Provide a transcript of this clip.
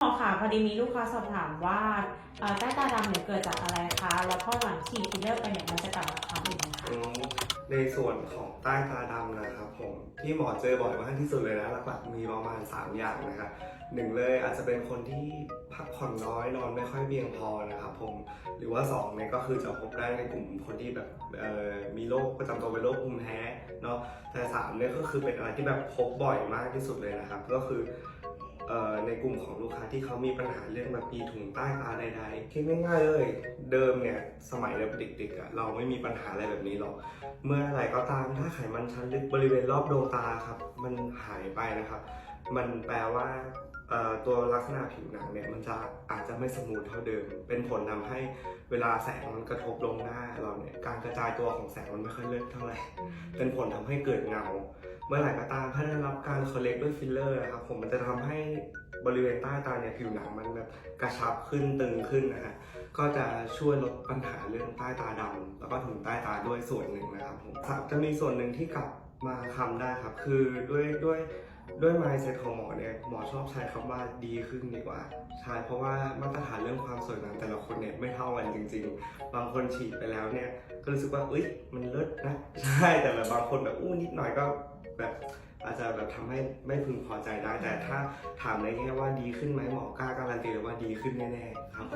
หมอค่ะพอดีมีลูกค้าสอบถามว่าใต้ตาดำเนี่ยเกิดจากอะไรคะแล้วพอหลังฉีดฟิลเลอร์ไปเนี่ยมันจะกลับมาค้ำอีกไหมคะในส่วนของใต้ตาดำนะครับผมที่หมอเจอบ่อยมากที่สุดเลยนะหลักๆมีประมาณ 3 อย่างนะครับหนึ่งเลยอาจจะเป็นคนที่พักผ่อนน้อยนอนไม่ค่อยเพียงพอนะครับผมหรือว่า2เนี่ยก็คือจะพบได้ในกลุ่มคนที่แบบมีโรคประจำตัวเป็นโรคภูมิแพ้เนาะแต่3เนี่ยก็คือเป็นอะไรที่แบบพบบ่อยมากที่สุดเลยนะครับ ก็คืออ กลุ่มของลูกค้าที่เขามีปัญหาเรื่องแบบมีถุงใต้ตาใดๆคิดง่ายๆเลย เดิมเนี่ยสมัยเราเด็กๆอะเราไม่มีปัญหาอะไรแบบนี้หรอก เมื่อไหร่ก็ตามถ้าไขมันชั้นลึกบริเวณรอบดวงตาครับ มันหายไปนะครับ มันแปลว่าเอ่อตัวลักษณะผิวหนังเนี่ยมันจะอาจจะไม่สมูทเท่าเดิม เป็นผลทำให้เวลาแสงมันกระทบลงหน้าเราเนี่ยการกระจายตัวของแสงมันไม่ค่อยเลิศเท่าไหร่ เป็นผลทำให้เกิดเงา เมื่อไหร่ก็ตามถ้าได้รับการคอลเลกด้วยฟิลเลอร์นะครับผมมันจะทำให้บริเวณใต้ตาเนี่ยผิวหนังมันแบบกระชับขึ้นตึงขึ้นนะฮะก็จะช่วยลดปัญหาเรื่องใต้ตาดำแล้วก็ถุงใต้ตาด้วยส่วนหนึ่งนะครับผมครับจะมีส่วนหนึ่งที่กลับมาคำได้ครับคือด้วยด้วย ด้วย mindset ของหมอเนี่ยหมอชอบใช้คำว่าดีขึ้นดีกว่า ใช่เพราะว่ามาตรฐานเรื่องความสวยงามแต่ละคนเนี่ยไม่เท่ากันจริง ๆ บางคนฉีดไปแล้วเนี่ยก็รู้สึกว่าเอ้ยมันเลิศนะใช่แต่แบบบางคนแบบอู้นิดหน่อยก็แบบอาจจะแบบทำให้ไม่พึงพอใจได้ แต่ถ้าถามในแง่ว่าดีขึ้นไหมหมอกล้าการันตีเลยว่าดีขึ้นแน่ๆครับ